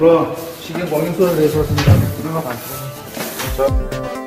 그럼 시계 공연소를 내서 왔습니다. 이리만 가. 제